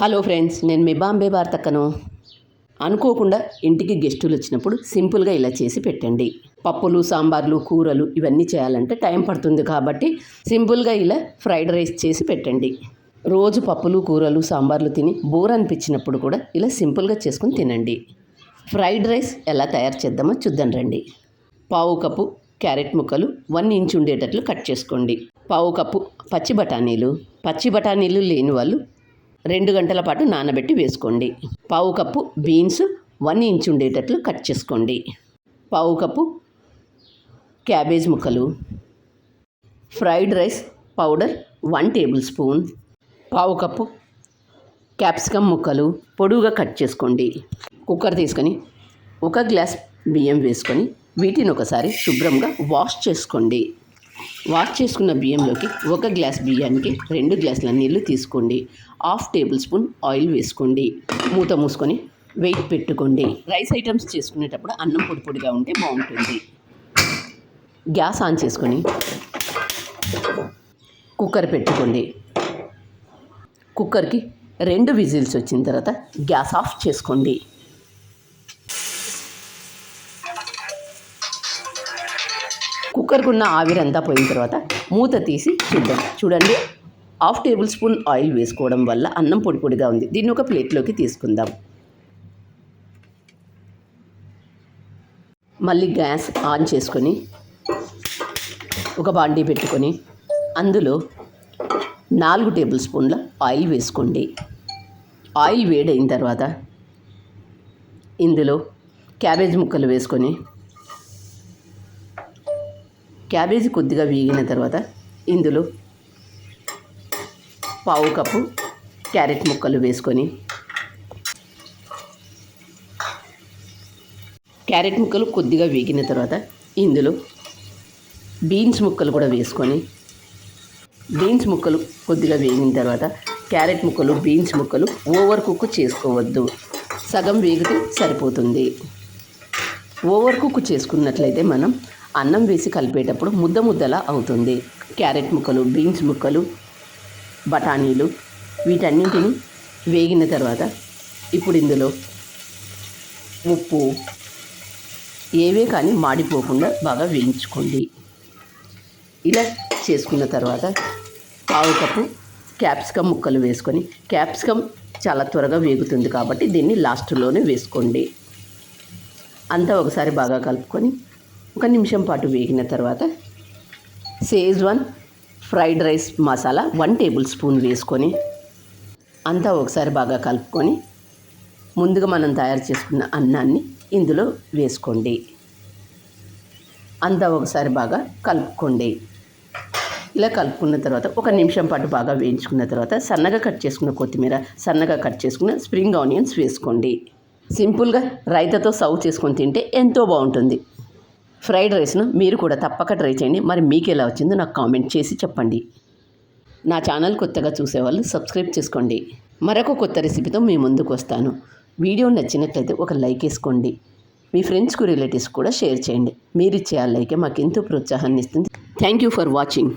Hello friends నేను మీ బాంబే వార్తక్కను. అనుకోకుండా ఇంటికి గెస్టులు వచ్చినప్పుడు సింపుల్గా ఇలా చేసి పెట్టండి. పప్పులు సాంబార్లు కూరలు ఇవన్నీ చేయాలంటే టైం పడుతుంది కాబట్టి సింపుల్గా ఇలా ఫ్రైడ్ రైస్ చేసి పెట్టండి. రోజు పప్పులు కూరలు సాంబార్లు తిని బోర్ అనిపించినప్పుడు కూడా ఇలా సింపుల్గా చేసుకుని తినండి. ఫ్రైడ్ రైస్ ఎలా తయారు చేద్దామో చూద్దాం రండి. పావు కప్పు క్యారెట్ ముక్కలు వన్ ఇంచ్ ఉండేటట్లు కట్ చేసుకోండి. పావు కప్పు పచ్చి బఠానీలు. పచ్చి బఠానీలు లేని వాళ్ళు రెండు గంటల పాటు నానబెట్టి వేసుకోండి. పావు కప్పు బీన్స్ వన్ ఇంచ్ ఉండేటట్లు కట్ చేసుకోండి. పావు కప్పు క్యాబేజ్ ముక్కలు fried rice powder one tablespoon పావు కప్పు క్యాప్సికమ్ ముక్కలు పొడువుగా కట్ చేసుకోండి. కుక్కర్ తీసుకొని ఒక గ్లాస్ బియ్యం వేసుకొని వీటిని ఒకసారి శుభ్రంగా వాష్ చేసుకోండి. వాష్ చేసుకున్న బియ్యంలోకి ఒక గ్లాస్ బియ్యానికి రెండు గ్లాసుల నీళ్ళు తీసుకోండి. హాఫ్ టేబుల్ స్పూన్ ఆయిల్ వేసుకోండి. మూత మూసుకొని వెయిట్ పెట్టుకోండి. రైస్ ఐటమ్స్ చేసుకునేటప్పుడు అన్నం పొడి పొడిగా ఉంటే బాగుంటుంది. గ్యాస్ ఆన్ చేసుకొని కుక్కర్ పెట్టుకోండి. కుక్కర్కి రెండు విజిల్స్ వచ్చిన తర్వాత గ్యాస్ ఆఫ్ చేసుకోండి. కుక్కర్కు ఉన్న ఆవిరంతా పోయిన తర్వాత మూత తీసి చూద్దాం. చూడండి హాఫ్ టేబుల్ స్పూన్ ఆయిల్ వేసుకోవడం వల్ల అన్నం పొడి పొడిగా ఉంది. దీన్ని ఒక ప్లేట్లోకి తీసుకుందాం. మళ్ళీ గ్యాస్ ఆన్ చేసుకొని ఒక బాండీ పెట్టుకొని అందులో నాలుగు టేబుల్ స్పూన్ల ఆయిల్ వేసుకోండి. ఆయిల్ వేడైన తర్వాత ఇందులో క్యాబేజ్ ముక్కలు వేసుకొని క్యాబేజీ కొద్దిగా వేగిన తర్వాత ఇందులో పావు కప్పు క్యారెట్ ముక్కలు వేసుకొని క్యారెట్ ముక్కలు కొద్దిగా వేగిన తర్వాత ఇందులో బీన్స్ ముక్కలు కూడా వేసుకొని బీన్స్ ముక్కలు కొద్దిగా వేగిన తర్వాత క్యారెట్ ముక్కలు బీన్స్ ముక్కలు ఓవర్ కుక్ చేసుకోవద్దు. సగం వేగితే సరిపోతుంది. ఓవర్ కుక్ చేసుకున్నట్లయితే మనం అన్నం వేసి కలిపేటప్పుడు ముద్ద ముద్దలా అవుతుంది. క్యారెట్ ముక్కలు బీన్స్ ముక్కలు బఠానీలు వీటన్నింటిని వేగిన తర్వాత ఇప్పుడు ఇందులో ఉప్పు ఏవే కానీ మాడిపోకుండా బాగా వేయించుకోండి. ఇలా చేసుకున్న తర్వాత పావు కప్పు క్యాప్సికమ్ ముక్కలు వేసుకొని క్యాప్సికమ్ చాలా త్వరగా వేగుతుంది కాబట్టి దీన్ని లాస్ట్లోనే వేసుకోండి. అంతా ఒకసారి బాగా కలుపుకొని ఒక నిమిషం పాటు వేగిన తర్వాత schezwan fried rice masala one tablespoon వేసుకొని అంతా ఒకసారి బాగా కలుపుకొని ముందుగా మనం తయారు చేసుకున్న అన్నాన్ని ఇందులో వేసుకోండి. అంతా ఒకసారి బాగా కలుపుకోండి. ఇలా కలుపుకున్న తర్వాత ఒక నిమిషం పాటు బాగా వేయించుకున్న తర్వాత సన్నగా కట్ చేసుకున్న కొత్తిమీర సన్నగా కట్ చేసుకున్న స్ప్రింగ్ ఆనియన్స్ వేసుకోండి. సింపుల్గా రైతాతో సర్వ్ చేసుకొని తింటే ఎంతో బాగుంటుంది. ఫ్రైడ్ రైస్ను మీరు కూడా తప్పక ట్రై చేయండి. మరి మీకు ఎలా వచ్చిందో నాకు కామెంట్ చేసి చెప్పండి. నా ఛానల్ కొత్తగా చూసేవాళ్ళు సబ్స్క్రైబ్ చేసుకోండి. మరొక కొత్త రెసిపీతో మీ ముందుకు వస్తాను. వీడియో నచ్చినట్లయితే ఒక లైక్ వేసుకోండి. మీ ఫ్రెండ్స్కు రిలేటివ్స్ కూడా షేర్ చేయండి. మీరు ఇచ్చే ఆ లైకే మాకు ఎంతో ప్రోత్సాహాన్ని ఇస్తుంది. Thank you for watching.